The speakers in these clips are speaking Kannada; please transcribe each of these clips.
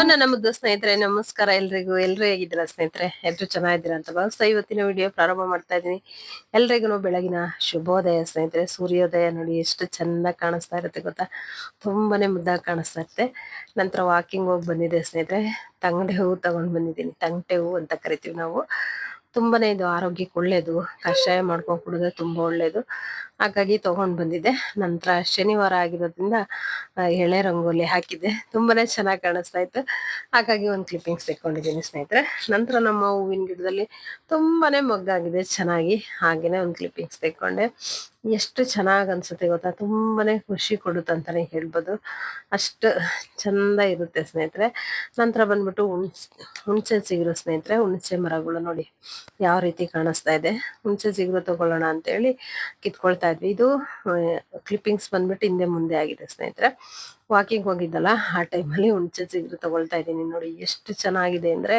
ಮುದ್ದು ಸ್ನೇಹಿತರೆ, ನಮಸ್ಕಾರ ಎಲ್ರಿಗೂ. ಎಲ್ರು ಹೇಗಿದ್ದೀರಾ ಸ್ನೇಹಿತರೆ? ಎಲ್ರು ಚೆನ್ನಾಗಿದ್ದೀರಾ ಅಂತ ಭಾವಿಸ್ತಾ ಇವತ್ತಿನ ವಿಡಿಯೋ ಪ್ರಾರಂಭ ಮಾಡ್ತಾ ಇದ್ದೀನಿ. ಎಲ್ರಿಗೂ ಬೆಳಗಿನ ಶುಭೋದಯ ಸ್ನೇಹಿತರೆ. ಸೂರ್ಯೋದಯ ನೋಡಿ ಎಷ್ಟು ಚೆನ್ನಾಗಿ ಕಾಣಿಸ್ತಾ ಇರುತ್ತೆ ಗೊತ್ತಾ? ತುಂಬಾನೇ ಮುದ್ದಾಗಿ ಕಾಣಿಸ್ತಾ ಇರುತ್ತೆ. ನಂತರ ವಾಕಿಂಗ್ ಹೋಗಿ ಬಂದಿದೆ ಸ್ನೇಹಿತರೆ. ತಂಗಡೆ ಹೂವು ತಗೊಂಡ್ ಬಂದಿದ್ದೀನಿ. ತಂಗಟೆ ಹೂವು ಅಂತ ಕರಿತೀವಿ ನಾವು. ತುಂಬಾನೇ ಇದು ಆರೋಗ್ಯಕ್ಕೆ ಒಳ್ಳೇದು. ಕಷಾಯ ಮಾಡ್ಕೊಂಡು ಕುಡಿದ್ರೆ ತುಂಬಾ ಒಳ್ಳೇದು. ಹಾಗಾಗಿ ತಗೊಂಡ್ ಬಂದಿದ್ದೆ. ನಂತರ ಶನಿವಾರ ಆಗಿರೋದ್ರಿಂದ ಎಳೆ ರಂಗೋಲಿ ಹಾಕಿದ್ದೆ. ತುಂಬಾನೇ ಚೆನ್ನಾಗಿ ಕಾಣಿಸ್ತಾ ಇತ್ತು. ಹಾಗಾಗಿ ಒಂದು ಕ್ಲಿಪ್ಪಿಂಗ್ಸ್ ತೆಕ್ಕೊಂಡಿದ್ದೀನಿ ಸ್ನೇಹಿತರೆ. ನಂತರ ನಮ್ಮ ಹೂವಿನ ಗಿಡದಲ್ಲಿ ತುಂಬಾನೇ ಮೊಗ್ಗಾಗಿದೆ ಚೆನ್ನಾಗಿ. ಹಾಗೇನೆ ಒಂದು ಕ್ಲಿಪ್ಪಿಂಗ್ಸ್ ತೆಕ್ಕೊಂಡೆ. ಎಷ್ಟು ಚೆನ್ನಾಗಿ ಅನ್ಸುತ್ತೆ ಗೊತ್ತಾ? ತುಂಬಾನೇ ಖುಷಿ ಕೊಡುತ್ತೆ ಅಂತಾನೆ ಹೇಳ್ಬೋದು. ಅಷ್ಟು ಚಂದ ಇರುತ್ತೆ ಸ್ನೇಹಿತರೆ. ನಂತರ ಬಂದ್ಬಿಟ್ಟು ಹುಣ್ಸೆ, ಹುಣಸೆ ಚಿಗುರು ಸ್ನೇಹಿತರೆ, ಹುಣಸೆ ಮರಗಳು ನೋಡಿ ಯಾವ ರೀತಿ ಕಾಣಿಸ್ತಾ ಇದೆ. ಹುಣಸೆ ಚಿಗುರು ತಗೊಳ್ಳೋಣ ಅಂತ ಹೇಳಿ ಕಿತ್ಕೊಳ್ತಾ ಇದ್ವಿ. ಇದು ಕ್ಲಿಪ್ಪಿಂಗ್ಸ್ ಬಂದ್ಬಿಟ್ಟು ಹಿಂದೆ ಮುಂದೆ ಆಗಿದೆ ಸ್ನೇಹಿತರೆ. ವಾಕಿಂಗ್ ಹೋಗಿದ್ದಲ್ಲ, ಆ ಟೈಮಲ್ಲಿ ಹುಣಸೆ ಚಿಗುರು ತಗೊಳ್ತಾ ಇದ್ದೀನಿ ನೋಡಿ. ಎಷ್ಟು ಚೆನ್ನಾಗಿದೆ ಅಂದ್ರೆ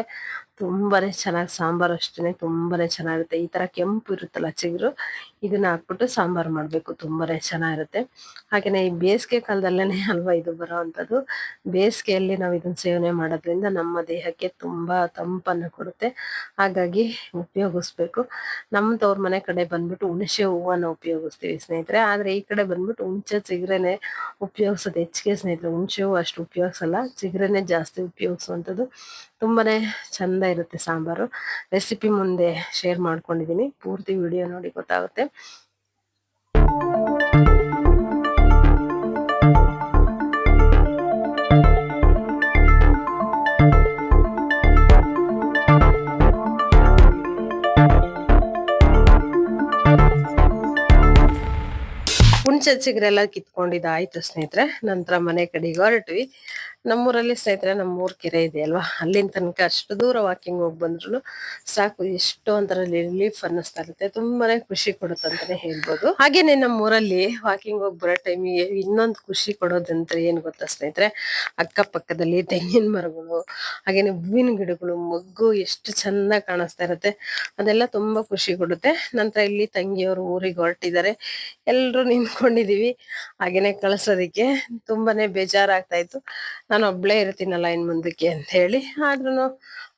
ತುಂಬಾನೇ ಚೆನ್ನಾಗಿ, ಸಾಂಬಾರು ಅಷ್ಟೇನೆ ತುಂಬಾನೇ ಚೆನ್ನಾಗಿರುತ್ತೆ. ಈ ತರ ಕೆಂಪು ಇರುತ್ತಲ್ಲ ಚಿಗುರು ಇದನ್ನ ಹಾಕ್ಬಿಟ್ಟು ಸಾಂಬಾರ್ ಮಾಡ್ಬೇಕು. ತುಂಬಾನೇ ಚೆನ್ನಾಗಿರುತ್ತೆ. ಹಾಗೇನೆ ಈ ಬೇಸಿಗೆ ಕಾಲದಲ್ಲೇನೆ ಅಲ್ವಾ ಇದು ಬರೋ ಅಂಥದ್ದು ಬೇಸಿಗೆಯಲ್ಲಿ ನಾವು ಇದನ್ನ ಸೇವನೆ ಮಾಡೋದ್ರಿಂದ ನಮ್ಮ ದೇಹಕ್ಕೆ ತುಂಬಾ ತಂಪನ್ನು ಕೊಡುತ್ತೆ. ಹಾಗಾಗಿ ಉಪಯೋಗಿಸ್ಬೇಕು. ನಮ್ಮ ತವ್ರ ಮನೆ ಕಡೆ ಬಂದ್ಬಿಟ್ಟು ಹುಣಸೆ ಹೂವನ್ನ ಉಪಯೋಗಿಸ್ತೀವಿ ಸ್ನೇಹಿತರೆ. ಆದ್ರೆ ಈ ಕಡೆ ಬಂದ್ಬಿಟ್ಟು ಹುಣಸೆ, ಚಿಗ್ರೆನೆ ಉಪಯೋಗಿಸೋದು. ಹೆಚ್ಚಿಗೆ ಸ್ನೇಹಿತರೆ, ಹುಣಸೆ ಹೂವು ಅಷ್ಟು ಉಪಯೋಗಿಸಲ್ಲ. ಚಿಗ್ರೆನೆ ಜಾಸ್ತಿ ಉಪಯೋಗಿಸುವಂಥದ್ದು. ತುಂಬಾನೇ ಚಂದ ಇರುತ್ತೆ ಸಾಂಬಾರು. ರೆಸಿಪಿ ಮುಂದೆ ಶೇರ್ ಮಾಡ್ಕೊಂಡಿದ್ದೀನಿ. ಪೂರ್ತಿ ವಿಡಿಯೋ ನೋಡಿ ಗೊತ್ತಾಗುತ್ತೆ. ಹುಣಸೆ ಚಿಗುರೆಲ್ಲ ಕಿತ್ಕೊಂಡಿದ್ದಾಯ್ತು ಸ್ನೇಹಿತರೆ. ನಂತರ ಮನೆ ಕಡೆಗೆ ಹೊರಟ್ವಿ. ನಮ್ಮೂರಲ್ಲಿ ಸ್ನೇಹಿತರೆ, ನಮ್ಮೂರ್ ಕೆರೆ ಇದೆ ಅಲ್ವಾ? ಅಲ್ಲಿನ ತನಕ ಅಷ್ಟು ದೂರ ವಾಕಿಂಗ್ ಹೋಗಿ ಬಂದ್ರು ಸಾಕು, ಎಷ್ಟು ಒಂಥರ ರಿಲೀಫ್ ಅನ್ನಿಸ್ತಾ ಇರುತ್ತೆ. ತುಂಬಾನೇ ಖುಷಿ ಕೊಡುತ್ತೆ ಅಂತಾನೆ ಹೇಳ್ಬೋದು. ಹಾಗೇನೆ ನಮ್ಮೂರಲ್ಲಿ ವಾಕಿಂಗ್ ಹೋಗಿ ಬರೋ ಟೈಮಿಗೆ ಇನ್ನೊಂದು ಖುಷಿ ಕೊಡೋದಂತ ಏನ್ ಗೊತ್ತಾ ಸ್ನೇಹಿತರೆ? ಅಕ್ಕಪಕ್ಕದಲ್ಲಿ ತೆಂಗಿನ ಮರಗಳು, ಹಾಗೇನೆ ಹೂವಿನ ಗಿಡಗಳು, ಮೊಗ್ಗು ಎಷ್ಟು ಚಂದ ಕಾಣಿಸ್ತಾ ಇರುತ್ತೆ. ಅದೆಲ್ಲ ತುಂಬಾ ಖುಷಿ ಕೊಡುತ್ತೆ. ನಂತರ ಇಲ್ಲಿ ತಂಗಿಯವರು ಊರಿಗೆ ಹೊರಟಿದ್ದಾರೆ. ಎಲ್ರು ನಿಂತ್ಕೊಂಡಿದೀವಿ. ಹಾಗೇನೆ ಕಳ್ಸೋದಿಕ್ಕೆ ತುಂಬಾನೇ ಬೇಜಾರಾಗ್ತಾ ಇತ್ತು. ನಾನು ಒಬ್ಳೇ ಇರ್ತೀನಲ್ಲ ಇನ್ ಮುಂದಕ್ಕೆ ಅಂತ ಹೇಳಿ. ಆದ್ರೂ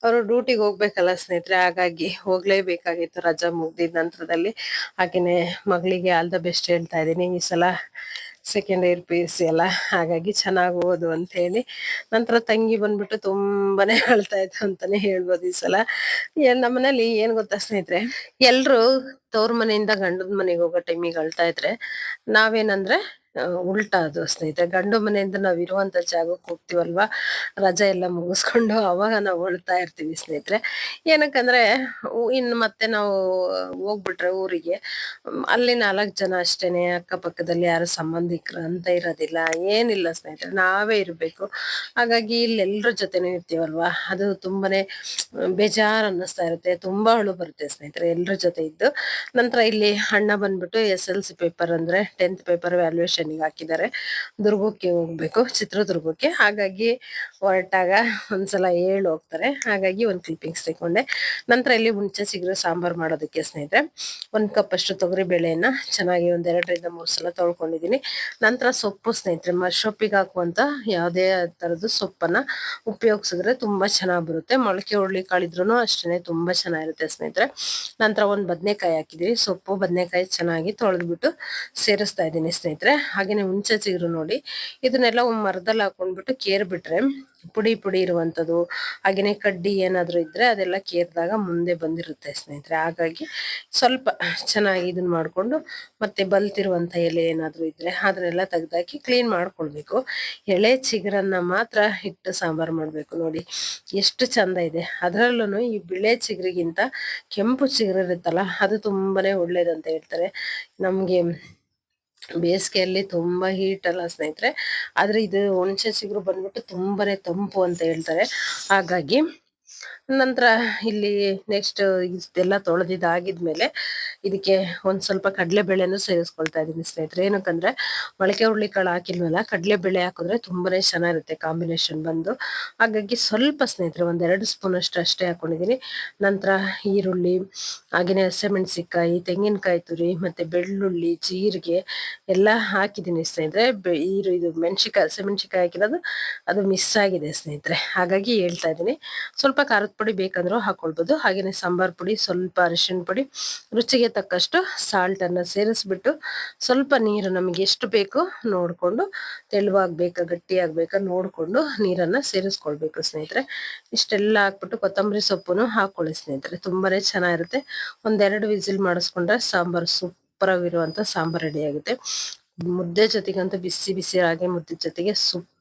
ಅವರು ಡ್ಯೂಟಿಗೆ ಹೋಗ್ಬೇಕಲ್ಲ ಸ್ನೇಹಿತರೆ, ಹಾಗಾಗಿ ಹೋಗ್ಲೇಬೇಕಾಗಿತ್ತು ರಜಾ ಮುಗ್ದಿದ ನಂತರದಲ್ಲಿ. ಹಾಗೆಯೇ ಮಗಳಿಗೆ ಆಲ್ ದ ಬೆಸ್ಟ್ ಹೇಳ್ತಾ ಇದ್ದೀನಿ. ಈ ಸಲ second year P U C ಅಲ್ಲ. ಹಾಗಾಗಿ ಚೆನ್ನಾಗಿ ಓದು ಅಂತ ಹೇಳಿ. ನಂತರ ತಂಗಿ ಬಂದ್ಬಿಟ್ಟು ತುಂಬಾನೇ ಅಳ್ತಾ ಇತ್ತು ಅಂತಾನೆ ಹೇಳ್ಬೋದು ಈ ಸಲ. ನಮ್ಮನೇಲಿ ಏನ್ ಗೊತ್ತಾ ಸ್ನೇಹಿತರೆ? ಎಲ್ರು ತವ್ರ ಮನೆಯಿಂದ ಗಂಡದ ಮನೆಗೆ ಹೋಗೋ ಟೈಮಿಗೆ ಅಳ್ತಾ ಇದ್ರೆ ನಾವೇನಂದ್ರೆ ಉಲ್ಟಾ ಅದು ಸ್ನೇಹಿತರೆ. ಗಂಡು ಮನೆಯಿಂದ ನಾವು ಇರುವಂತ ಜಾಗಕ್ಕೆ ಹೋಗ್ತಿವಲ್ವಾ? ರಜೆ ಎಲ್ಲ ಮುಗಿಸ್ಕೊಂಡು ಅವಾಗ ನಾವು ಉಳ್ತಾ ಇರ್ತೀವಿ ಸ್ನೇಹಿತರೆ. ಏನಕ್ಕಂದ್ರೆ ಇನ್ನು ಮತ್ತೆ ನಾವು ಹೋಗ್ಬಿಟ್ರೆ ಊರಿಗೆ ಅಲ್ಲಿ ನಾಲ್ಕು ಜನ ಅಷ್ಟೇನೆ, ಅಕ್ಕಪಕ್ಕದಲ್ಲಿ ಯಾರು ಸಂಬಂಧಿಕರು ಅಂತ ಇರೋದಿಲ್ಲ. ಏನಿಲ್ಲ ಸ್ನೇಹಿತರೆ, ನಾವೇ ಇರಬೇಕು. ಹಾಗಾಗಿ ಇಲ್ಲಿ ಎಲ್ರ ಜೊತೆನೂ ಇರ್ತೀವಲ್ವಾ? ಅದು ತುಂಬಾನೇ ಬೇಜಾರ್ ಅನ್ನಿಸ್ತಾ ಇರುತ್ತೆ. ತುಂಬಾ ಅಳು ಬರುತ್ತೆ ಸ್ನೇಹಿತರೆ ಎಲ್ಲರ ಜೊತೆ ಇದ್ದು. ನಂತರ ಇಲ್ಲಿ ಅಣ್ಣ ಬಂದ್ಬಿಟ್ಟು ಎಸ್ ಎಲ್ ಸಿ ಪೇಪರ್ ಅಂದ್ರೆ ಟೆಂತ್ ಪೇಪರ್ ವ್ಯಾಲ್ಯೂಯೇಷನ್ ಹಾಕಿದ್ದಾರೆ. ದುರ್ಗಕ್ಕೆ ಹೋಗ್ಬೇಕು, ಚಿತ್ರದುರ್ಗಕ್ಕೆ. ಹಾಗಾಗಿ ಹೊರಟಾಗ ಒಂದ್ಸಲ ಏಳು ಹೋಗ್ತಾರೆ. ಹಾಗಾಗಿ ಒಂದ್ ಕ್ಲಿಪ್ಪಿಂಗ್ಸ್ ತಗೊಂಡೆ ನಂತರ ಇಲ್ಲಿ ಹುಣ್ಸೆ ಸಿಗ್ರೆ ಸಾಂಬಾರ್ ಮಾಡೋದಕ್ಕೆ ಸ್ನೇಹಿತರೆ, ಒಂದ್ ಕಪ್ ಅಷ್ಟು ತೊಗರಿ ಬೇಳೆಯನ್ನ ಚೆನ್ನಾಗಿ ಒಂದ್ ಎರಡರಿಂದ ಮೂರ್ ಸಲ ತೊಳ್ಕೊಂಡಿದೀನಿ ನಂತರ ಸೊಪ್ಪು ಸ್ನೇಹಿತರೆ ಮ ಸೊಪ್ಪಿಗೆ ಹಾಕುವಂತ ಯಾವುದೇ ತರದ್ದು ಸೊಪ್ಪನ್ನ ಉಪಯೋಗಿಸಿದ್ರೆ ತುಂಬಾ ಚೆನ್ನಾಗಿ ಬರುತ್ತೆ. ಮೊಳಕೆ, ಹುರುಳಿ ಕಾಳಿದ್ರು ಅಷ್ಟೇ ತುಂಬಾ ಚೆನ್ನಾಗಿರುತ್ತೆ ಸ್ನೇಹಿತರೆ. ನಂತರ ಒಂದ್ ಬದನೆಕಾಯಿ ಹಾಕಿದೀವಿ. ಸೊಪ್ಪು, ಬದನೆಕಾಯಿ ಚೆನ್ನಾಗಿ ತೊಳೆದ್ಬಿಟ್ಟು ಸೇರಿಸ್ತಾ ಇದ್ದೀನಿ ಸ್ನೇಹಿತರೆ. ಹಾಗೇನೆ ಹುಣಸೆ ಚಿಗುರು ನೋಡಿ, ಇದನ್ನೆಲ್ಲ ಮರದಲ್ಲಿ ಹಾಕೊಂಡ್ಬಿಟ್ಟು ಕೇರ್ ಬಿಟ್ರೆ ಪುಡಿ ಪುಡಿ ಇರುವಂಥದ್ದು, ಹಾಗೇನೆ ಕಡ್ಡಿ ಏನಾದರೂ ಇದ್ರೆ ಅದೆಲ್ಲ ಕೇರ್ದಾಗ ಮುಂದೆ ಬಂದಿರುತ್ತೆ ಸ್ನೇಹಿತರೆ. ಹಾಗಾಗಿ ಸ್ವಲ್ಪ ಚೆನ್ನಾಗಿ ಇದನ್ನ ಮಾಡ್ಕೊಂಡು ಮತ್ತೆ ಬಲ್ತಿರುವಂಥ ಎಲೆ ಏನಾದರೂ ಇದ್ರೆ ಅದನ್ನೆಲ್ಲ ತೆಗೆದಾಕಿ ಕ್ಲೀನ್ ಮಾಡ್ಕೊಳ್ಬೇಕು. ಎಳೆ ಚಿಗುರನ್ನ ಮಾತ್ರ ಇಟ್ಟು ಸಾಂಬಾರು ಮಾಡಬೇಕು ನೋಡಿ. ಎಷ್ಟು ಚಂದ ಇದೆ. ಅದರಲ್ಲೂ ಈ ಬಿಳೆ ಚಿಗುರಿಗಿಂತ ಕೆಂಪು ಚಿಗುರು ಇರುತ್ತಲ್ಲ, ಅದು ತುಂಬಾ ಒಳ್ಳೇದಂತ ಹೇಳ್ತಾರೆ. ನಮ್ಗೆ ಬೇಸಿಗೆಯಲ್ಲಿ ತುಂಬಾ ಹೀಟ್ ಅಲ್ಲ ಸ್ನೇಹಿತರೆ. ಆದರೆ ಇದು ಹುಣಸೆ ಚಿಗುರು ಬಂದ್ಬಿಟ್ಟು ತುಂಬಾನೇ ತಂಪು ಅಂತ ಹೇಳ್ತಾರೆ. ಹಾಗಾಗಿ ನಂತರ ಇಲ್ಲಿ ನೆಕ್ಸ್ಟ್ ಇದೆಲ್ಲ ತೊಳೆದಿದ್ದಾಗಿದ್ಮೇಲೆ ಇದಕ್ಕೆ ಒಂದ್ ಸ್ವಲ್ಪ ಕಡಲೆಬೇಳೆನೂ ಸೇರಿಸ್ಕೊಳ್ತಾ ಇದೀನಿ ಸ್ನೇಹಿತರೆ. ಏನಕ್ಕಂದ್ರೆ ಮೊಳಕೆ ಹುರುಳಿಕಾಳು ಹಾಕಿಲ್ವಲ್ಲ, ಕಡಲೆಬೇಳೆ ಹಾಕಿದ್ರೆ ತುಂಬಾನೇ ಚೆನ್ನಾಗಿರುತ್ತೆ ಕಾಂಬಿನೇಷನ್ ಬಂದು. ಹಾಗಾಗಿ ಸ್ವಲ್ಪ ಸ್ನೇಹಿತರೆ ಒಂದೆರಡು ಸ್ಪೂನ್ ಅಷ್ಟು ಅಷ್ಟೇ ಹಾಕೊಂಡಿದ್ದೀನಿ ನಂತರ ಈರುಳ್ಳಿ, ಹಾಗೇನೆ ಹಸಿಮೆಣಸಿಕಾಯಿ ತೆಂಗಿನಕಾಯಿ ತುರಿ, ಮತ್ತೆ ಬೆಳ್ಳುಳ್ಳಿ, ಜೀರಿಗೆ ಎಲ್ಲ ಹಾಕಿದ್ದೀನಿ ಸ್ನೇಹಿತರೆ. ಈರು, ಇದು ಮೆಣಸಿಕಾಯಿ ಹಸಿಮೆಣಸಿಕಾಯಿ ಹಾಕಿರೋದು, ಅದು ಮಿಸ್ ಆಗಿದೆ ಸ್ನೇಹಿತರೆ. ಹಾಗಾಗಿ ಹೇಳ್ತಾ ಇದ್ದೀನಿ ಸ್ವಲ್ಪ ಖಾರದ ಪುಡಿ ಬೇಕಂದ್ರೂ ಹಾಕೊಳ್ಬೋದು. ಹಾಗೇನೆ ಸಾಂಬಾರ್ ಪುಡಿ, ಸ್ವಲ್ಪ ಅರಿಶಿಣ ಪುಡಿ, ರುಚಿಗೆ ತಕ್ಕಷ್ಟು ಸಾಲ್ಟ್ ಅನ್ನ ಸೇರಿಸ್ಬಿಟ್ಟು ಸ್ವಲ್ಪ ನೀರು ನಮಗೆ ಎಷ್ಟು ಬೇಕು ನೋಡಿಕೊಂಡು ತೆಳುವಾಗಬೇಕಾ ಗಟ್ಟಿ ನೋಡ್ಕೊಂಡು ನೀರನ್ನ ಸೇರಿಸ್ಕೊಳ್ಬೇಕು ಸ್ನೇಹಿತರೆ. ಇಷ್ಟೆಲ್ಲ ಹಾಕ್ಬಿಟ್ಟು ಕೊತ್ತಂಬರಿ ಸೊಪ್ಪುನು ಹಾಕೊಳ್ಳಿ ಸ್ನೇಹಿತರೆ. ತುಂಬಾನೇ ಚೆನ್ನಾಗಿರುತ್ತೆ. ಒಂದೆರಡು ವಿಸಿಲ್ ಮಾಡಿಸ್ಕೊಂಡ್ರೆ ಸಾಂಬಾರು ಸೂಪರ್ ಆಗಿರುವಂತ ಸಾಂಬಾರ್ ರೆಡಿ ಆಗುತ್ತೆ. ಮುದ್ದೆ ಜೊತೆಗಂತೂ ಬಿಸಿ ಬಿಸಿ ರಾಗಿ ಮುದ್ದೆ ಜೊತೆಗೆ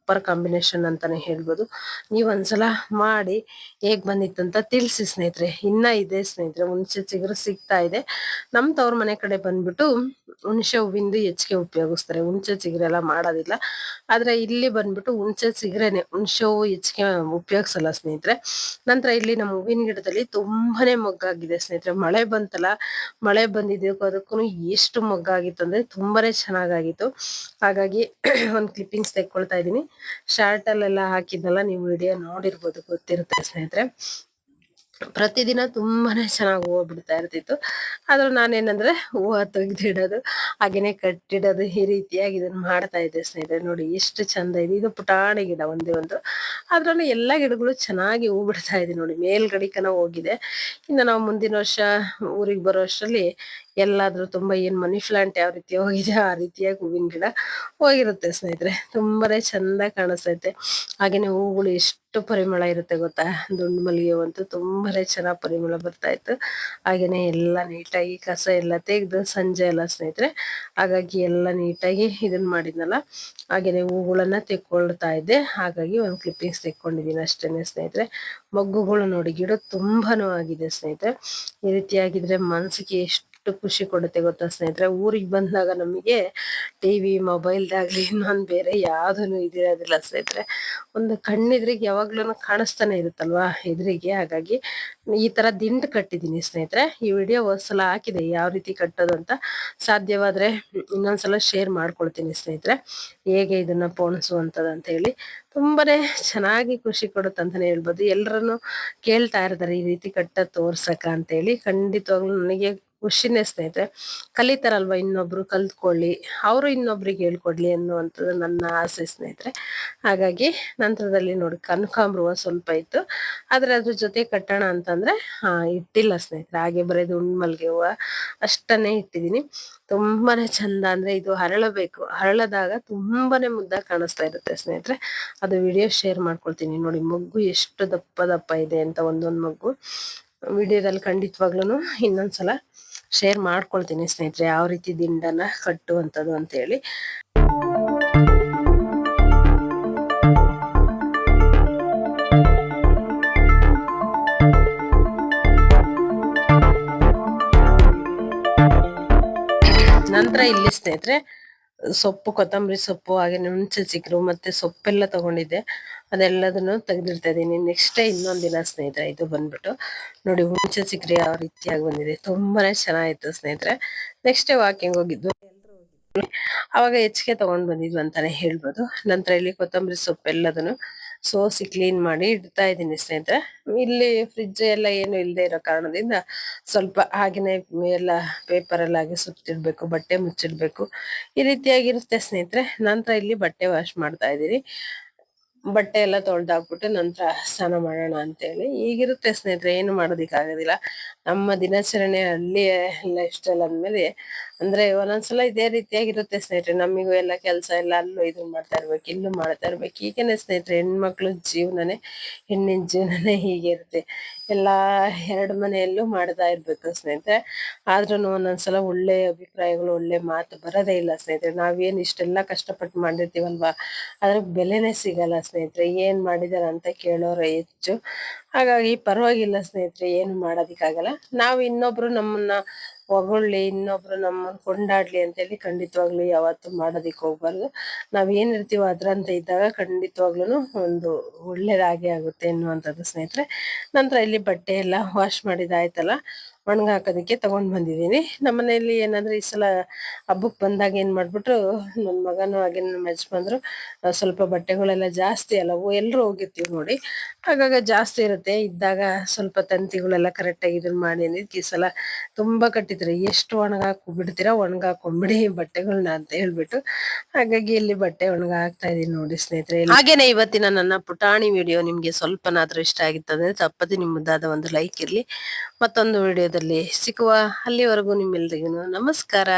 ಸೂಪರ್ ಕಾಂಬಿನೇಷನ್ ಅಂತಾನೆ ಹೇಳ್ಬೋದು. ನೀವು ಒಂದ್ಸಲ ಮಾಡಿ ಹೇಗೆ ಬಂದಿತ್ತು ಅಂತ ತಿಳಿಸಿ ಸ್ನೇಹಿತರೆ. ಇನ್ನ ಇದೆ ಸ್ನೇಹಿತರೆ, ಹುಣಸೆ ಚಿಗುರು ಸಿಗ್ತಾ ಇದೆ. ನಮ್ಮ ತವ್ರ ಮನೆ ಕಡೆ ಬಂದ್ಬಿಟ್ಟು ಹುಣಸೆ ಹೂವಿಂದು ಹೆಚ್ಚಿಗೆ ಉಪಯೋಗಿಸ್ತಾರೆ. ಹುಣಸೆ ಚಿಗುರೆಲ್ಲ ಮಾಡೋದಿಲ್ಲ. ಆದರೆ ಇಲ್ಲಿ ಬಂದ್ಬಿಟ್ಟು ಹುಣಸೆ ಚಿಗುರೆನೆ, ಹುಣಸೆ ಹೂವು ಹೆಚ್ಚಿಗೆ ಉಪಯೋಗಿಸಲ್ಲ ಸ್ನೇಹಿತರೆ. ನಂತರ ಇಲ್ಲಿ ನಮ್ಮ ಹೂವಿನ ಗಿಡದಲ್ಲಿ ತುಂಬಾನೇ ಮೊಗ್ಗಾಗಿದೆ ಸ್ನೇಹಿತರೆ. ಮಳೆ ಬಂತಲ್ಲ, ಮಳೆ ಬಂದಿದ್ದಕ್ಕೂ ಅದಕ್ಕೂ ಎಷ್ಟು ಮೊಗ್ಗಾಗಿತ್ತು ಅಂದ್ರೆ ತುಂಬಾನೇ ಚೆನ್ನಾಗಾಗಿತ್ತು. ಹಾಗಾಗಿ ಒಂದು ಕ್ಲಿಪ್ಪಿಂಗ್ಸ್ ತೆಕ್ಕೊಳ್ತಾ ಇದೀನಿ ಶಾರ್ಟ್ ಅಲ್ಲೆಲ್ಲ ಹಾಕಿದ್ನಲ್ಲ, ನೀವು ವಿಡಿಯೋ ನೋಡಿರ್ಬೋದು, ಗೊತ್ತಿರುತ್ತೆ ಸ್ನೇಹಿತರೆ. ಪ್ರತಿದಿನ ತುಂಬಾನೇ ಚೆನ್ನಾಗಿ ಹೂವು ಬಿಡ್ತಾ ಇರ್ತಿತ್ತು. ಆದ್ರೂ ನಾನೇನಂದ್ರೆ ಹೂವು ತೆಗೆದಿಡೋದು, ಹಾಗೇನೆ ಕಟ್ಟಿಡೋದು, ಈ ರೀತಿಯಾಗಿ ಇದನ್ನ ಮಾಡ್ತಾ ಇದ್ದೆ ಸ್ನೇಹಿತರೆ. ನೋಡಿ, ಎಷ್ಟು ಚಂದ ಇದೆ. ಇದು ಪುಟಾಣಿ ಗಿಡ ಒಂದೇ ಒಂದು. ಅದ್ರಲ್ಲಿ ಎಲ್ಲಾ ಗಿಡಗಳು ಚೆನ್ನಾಗಿ ಹೂ ಬಿಡ್ತಾ ಇದೆ ನೋಡಿ. ಮೇಲ್ಗಡಿಕನ ಹೋಗಿದೆ. ಇನ್ನು ನಾವು ಮುಂದಿನ ವರ್ಷ, ಊರಿಗೆ ಬರೋ ಅಷ್ಟರಲ್ಲಿ ಎಲ್ಲಾದ್ರೂ ತುಂಬಾ ಏನ್ ಮನಿ ಪ್ಲಾಂಟ್ ಯಾವ ರೀತಿ ಹೋಗಿದೆ ಆ ರೀತಿಯಾಗಿ ಹೂವಿನ ಗಿಡ ಹೋಗಿರುತ್ತೆ ಸ್ನೇಹಿತರೆ. ತುಂಬಾನೇ ಚಂದ ಕಾಣಿಸ್ತೈತೆ. ಹಾಗೇನೆ ಹೂಗಳು ಎಷ್ಟು ಪರಿಮಳ ಇರುತ್ತೆ ಗೊತ್ತಾ? ದುಂಡು ಮಲ್ಲಿಗೆ ಅಂತೂ ತುಂಬಾನೇ ಚೆನ್ನಾಗಿ ಪರಿಮಳ ಬರ್ತಾ ಇತ್ತು. ಹಾಗೇನೆ ಎಲ್ಲ ನೀಟಾಗಿ ಕಸ ಎಲ್ಲ ತೆಗೆದು ಸಂಜೆ ಎಲ್ಲ ಸ್ನೇಹಿತರೆ. ಹಾಗಾಗಿ ಎಲ್ಲ ನೀಟಾಗಿ ಇದನ್ನ ಮಾಡಿದ್ನಲ್ಲ. ಹಾಗೇನೆ ಹೂಗಳನ್ನ ತೆಕ್ಕೊಳ್ತಾ ಇದ್ದೆ. ಹಾಗಾಗಿ ಒಂದು ಕ್ಲಿಪ್ಪಿಂಗ್ಸ್ ತೆಕ್ಕೊಂಡಿದ್ದೀನಿ ಅಷ್ಟೇನೆ ಸ್ನೇಹಿತರೆ. ಮೊಗ್ಗುಗಳು ನೋಡಿ ಗಿಡ ತುಂಬಾನು ಆಗಿದೆ ಸ್ನೇಹಿತರೆ. ಈ ರೀತಿಯಾಗಿದ್ರೆ ಮನ್ಸಿಗೆ ಎಷ್ಟು ಖುಷಿ ಕೊಡುತ್ತೆ ಗೊತ್ತಾ ಸ್ನೇಹಿತರೆ? ಊರಿಗೆ ಬಂದಾಗ ನಮಗೆ ಟಿವಿ ಮೊಬೈಲ್ದಾಗ್ಲಿ ಇನ್ನೊಂದು ಬೇರೆ ಯಾವುದೂ ಇದಿರೋದಿಲ್ಲ ಸ್ನೇಹಿತರೆ. ಒಂದು ಕಣ್ಣಿದ್ರಿಗೆ ಯಾವಾಗ್ಲೂ ಕಾಣಿಸ್ತಾನೆ ಇರುತ್ತಲ್ವಾ ಎದುರಿಗೆ? ಹಾಗಾಗಿ ಈ ತರ ದಿಂಡು ಕಟ್ಟಿದ್ದೀನಿ ಸ್ನೇಹಿತರೆ. ಈ ವಿಡಿಯೋ ಒಂದ್ಸಲ ಹಾಕಿದೆ ಯಾವ ರೀತಿ ಕಟ್ಟೋದು ಅಂತ ಸಾಧ್ಯವಾದ್ರೆ ಇನ್ನೊಂದ್ಸಲ ಶೇರ್ ಮಾಡ್ಕೊಳ್ತೀನಿ ಸ್ನೇಹಿತರೆ. ಹೇಗೆ ಇದನ್ನ ಅಂತ ಹೇಳಿ. ತುಂಬಾನೇ ಚೆನ್ನಾಗಿ ಖುಷಿ ಕೊಡುತ್ತೆ ಅಂತಾನೆ ಹೇಳ್ಬೋದು. ಎಲ್ಲರನ್ನು ಕೇಳ್ತಾ ಇರ್ತಾರೆ ಈ ರೀತಿ ಕಟ್ಟ ತೋರ್ಸಕ ಅಂತ ಹೇಳಿ. ಖಂಡಿತವಾಗ್ಲೂ ನನಗೆ ಖುಷಿನೇ ಸ್ನೇಹಿತರೆ, ಕಲಿತಾರಲ್ವ ಇನ್ನೊಬ್ರು ಕಲ್ತ್ಕೊಳ್ಳಿ, ಅವರು ಇನ್ನೊಬ್ರಿಗೆ ಹೇಳ್ಕೊಡ್ಲಿ ಅನ್ನುವಂಥದ್ದು ನನ್ನ ಆಸೆ ಸ್ನೇಹಿತರೆ. ಹಾಗಾಗಿ ನಂತರದಲ್ಲಿ ನೋಡಿ ಕನಕಾಂಬ್ರುವ ಸ್ವಲ್ಪ ಇತ್ತು, ಆದರೆ ಅದ್ರ ಜೊತೆ ಕಟ್ಟೋಣ ಅಂತಂದ್ರೆ ಇಟ್ಟಿಲ್ಲ ಸ್ನೇಹಿತರೆ, ಹಾಗೆ ಬರೆದು ಉಣ್ಮಲ್ಗೆ ಹೂವು ಅಷ್ಟನ್ನೇ ಇಟ್ಟಿದ್ದೀನಿ. ತುಂಬಾನೇ ಚಂದ ಅಂದ್ರೆ ಇದು ಹರಳಬೇಕು, ಹರಳದಾಗ ತುಂಬಾನೇ ಮುದ್ದ ಕಾಣಿಸ್ತಾ ಇರುತ್ತೆ ಸ್ನೇಹಿತರೆ. ಅದು ವಿಡಿಯೋ ಶೇರ್ ಮಾಡ್ಕೊಳ್ತೀನಿ ನೋಡಿ, ಮಗ್ಗು ಎಷ್ಟು ದಪ್ಪ ದಪ್ಪ ಇದೆ ಅಂತ ಒಂದೊಂದು ಮಗ್ಗು. ವಿಡಿಯೋದಲ್ಲಿ ಖಂಡಿತವಾಗ್ಲೂ ಇನ್ನೊಂದ್ಸಲ ಶೇರ್ ಮಾಡ್ಕೊಳ್ತೀನಿ ಸ್ನೇಹಿತರೆ ಯಾವ ರೀತಿ ದಿಂಡನ ಕಟ್ಟುವಂಥದ್ದು ಅಂತ ಹೇಳಿ ನಂತರ ಇಲ್ಲಿ ಸ್ನೇಹಿತರೆ ಸೊಪ್ಪು, ಕೊತ್ತಂಬರಿ ಸೊಪ್ಪು, ಹಾಗೆ ಹುಣಸೆ ಚಿಕ್ಕರು ಮತ್ತೆ ಸೊಪ್ಪೆಲ್ಲ ತಗೊಂಡಿದ್ದೆ. ಅದೆಲ್ಲದನ್ನು ತೆಗೆದಿಡ್ತಾ ಇದ್ದೀನಿ. ನೆಕ್ಸ್ಟ್ ಇನ್ನೊಂದು ದಿನ ಸ್ನೇಹಿತರೆ, ಇದು ಬಂದ್ಬಿಟ್ಟು ನೋಡಿ ಹುಣಸೆ ಚಿಕ್ಕರಿ ಯಾವ ರೀತಿಯಾಗಿ ಬಂದಿದೆ. ತುಂಬಾನೇ ಚೆನ್ನಾಗಿತ್ತು ಸ್ನೇಹಿತರೆ. ನೆಕ್ಸ್ಟ್ ವಾಕಿಂಗ್ ಹೋಗಿದ್ದು ಅವಾಗ ಹೆಚ್ಚಿಗೆ ತಗೊಂಡ್ ಬಂದಿದ್ವಿ ಅಂತಾನೆ ಹೇಳ್ಬೋದು. ನಂತರ ಇಲ್ಲಿ ಕೊತ್ತಂಬರಿ ಸೊಪ್ಪು ಎಲ್ಲದನ್ನು ಸೋಸಿ ಕ್ಲೀನ್ ಮಾಡಿ ಇಡ್ತಾ ಇದ್ದೀನಿ ಸ್ನೇಹಿತರೆ. ಇಲ್ಲಿ ಫ್ರಿಡ್ಜ್ ಎಲ್ಲ ಏನು ಇಲ್ಲದೆ ಇರೋ ಕಾರಣದಿಂದ ಸ್ವಲ್ಪ ಹಾಗೆ ಎಲ್ಲ ಪೇಪರ್ ಎಲ್ಲ ಹಾಗೆ ಸುತ್ತಿಡ್ಬೇಕು, ಬಟ್ಟೆ ಮುಚ್ಚಿಡ್ಬೇಕು. ಈ ರೀತಿಯಾಗಿರುತ್ತೆ ಸ್ನೇಹಿತರೆ. ನಂತರ ಇಲ್ಲಿ ಬಟ್ಟೆ ವಾಶ್ ಮಾಡ್ತಾ ಇದ್ದೀನಿ ಬಟ್ಟೆ ಎಲ್ಲ ತೊಳೆದಾಕ್ಬಿಟ್ಟು ನಂತರ ಸ್ನಾನ ಮಾಡೋಣ ಅಂತೇಳಿ. ಈಗಿರುತ್ತೆ ಸ್ನೇಹಿತರೆ, ಏನು ಮಾಡೋದಿಕ್ಕಾಗೋದಿಲ್ಲ. ನಮ್ಮ ದಿನಾಚರಣೆ ಹಳ್ಳಿ ಲೈಫ್ ಸ್ಟೈಲ್ ಅಂದ್ಮೇಲೆ, ಅಂದ್ರೆ ಒಂದೊಂದ್ಸಲ ಇದೇ ರೀತಿಯಾಗಿರುತ್ತೆ ಸ್ನೇಹಿತರೆ. ನಮಿಗೂ ಎಲ್ಲ ಕೆಲಸ ಎಲ್ಲ ಅಲ್ಲೂ ಇದನ್ನ ಮಾಡ್ತಾ ಇರ್ಬೇಕು, ಇಲ್ಲೂ ಮಾಡ್ತಾ ಇರ್ಬೇಕು. ಈಗೇನೆ ಸ್ನೇಹಿತರೆ, ಹೆಣ್ಮಕ್ಳು ಜೀವನನೇ, ಹೆಣ್ಣಿನ ಜೀವನನೇ ಹೀಗೆ ಇರುತ್ತೆ. ಎಲ್ಲ ಎರಡು ಮನೆಯಲ್ಲೂ ಮಾಡ್ತಾ ಇರ್ಬೇಕು ಸ್ನೇಹಿತರೆ. ಆದ್ರೂ ಒಂದೊಂದ್ಸಲ ಒಳ್ಳೆ ಅಭಿಪ್ರಾಯಗಳು, ಒಳ್ಳೆ ಮಾತು ಬರೋದೇ ಇಲ್ಲ ಸ್ನೇಹಿತರೆ. ನಾವೇನು ಇಷ್ಟೆಲ್ಲ ಕಷ್ಟಪಟ್ಟು ಮಾಡಿರ್ತೀವಲ್ವಾ? ಅದ್ರ ಬೆಲೆನೇ ಸಿಗಲ್ಲ ಸ್ನೇಹಿತರೆ. ಏನ್ ಮಾಡಿದಾರ ಅಂತ ಕೇಳೋರು ಹೆಚ್ಚು. ಹಾಗಾಗಿ ಪರವಾಗಿಲ್ಲ ಸ್ನೇಹಿತರೆ, ಏನು ಮಾಡೋದಕ್ಕಾಗಲ್ಲ. ನಾವು ಇನ್ನೊಬ್ರು ನಮ್ಮನ್ನ ಒಗೊಳ್ಳಿ ಇನ್ನೊಬ್ರು ನಮ್ಮನ್ನ ಕೊಂಡಾಡ್ಲಿ ಅಂತೇಳಿ ಖಂಡಿತವಾಗ್ಲೂ ಯಾವತ್ತು ಮಾಡೋದಿಕ್ ಹೋಗ್ಬಾರ್ದು. ನಾವ್ ಏನಿರ್ತೀವೋ ಅದ್ರಂತ ಇದ್ದಾಗ ಖಂಡಿತವಾಗ್ಲೂ ಒಂದು ಒಳ್ಳೇದಾಗೆ ಆಗುತ್ತೆ ಅನ್ನುವಂಥದ್ದು ಸ್ನೇಹಿತರೆ. ನಂತರ ಇಲ್ಲಿ ಬಟ್ಟೆ ಎಲ್ಲ ವಾಶ್ ಮಾಡಿದಾಯ್ತಲ್ಲ ಒಣಗ ಹಾಕೋದಕ್ಕೆ ತಗೊಂಡ್ ಬಂದಿದ್ದೀನಿ. ನಮ್ಮ ಮನೆಯಲ್ಲಿ ಏನಂದ್ರೆ ಈ ಸಲ ಹಬ್ಬಕ್ ಬಂದಾಗ ಏನ್ ಮಾಡ್ಬಿಟ್ರು ನನ್ ಮಗನು ಹಾಗೆ ನಮ್ಮ ಆ, ಸ್ವಲ್ಪ ಬಟ್ಟೆಗಳೆಲ್ಲ ಜಾಸ್ತಿ ಅಲ್ಲವು ಎಲ್ರು ಹೋಗಿರ್ತೀವಿ ನೋಡಿ. ಹಾಗಾಗ ಜಾಸ್ತಿ ಇರುತ್ತೆ. ಇದ್ದಾಗ ಸ್ವಲ್ಪ ತಂತಿಗಳೆಲ್ಲ ಕರೆಕ್ಟ್ ಆಗಿ ಇದನ್ನ ಮಾಡಿ ಈ ಸಲ ತುಂಬಾ ಕಟ್ಟಿದ್ರೆ. ಎಷ್ಟು ಒಣಗಾಕ್ ಬಿಡ್ತೀರಾ ಹಾಕೊಂಡ್ಬಿಡಿ ಬಟ್ಟೆಗಳನ್ನ ಅಂತ ಹೇಳ್ಬಿಟ್ಟು. ಹಾಗಾಗಿ ಇಲ್ಲಿ ಬಟ್ಟೆ ಒಣಗ ಹಾಕ್ತಾ ಇದೀನಿ ನೋಡಿ ಸ್ನೇಹಿತರೆ. ಹಾಗೇನೆ ಇವತ್ತಿನ ನನ್ನ ಪುಟಾಣಿ ವಿಡಿಯೋ ನಿಮ್ಗೆ ಸ್ವಲ್ಪನಾದ್ರೂ ಇಷ್ಟ ಆಗಿತ್ತಂದ್ರೆ ತಪ್ಪದೆ ನಿಮ್ಮದಾದ ಒಂದು ಲೈಕ್ ಇರ್ಲಿ. ಮತ್ತೊಂದು ವಿಡಿಯೋದಲ್ಲಿ ಸಿಗುವ ಅಲ್ಲಿವರೆಗೂ ನಿಮ್ಮೆಲ್ಲರಿಗೂ ನಮಸ್ಕಾರ.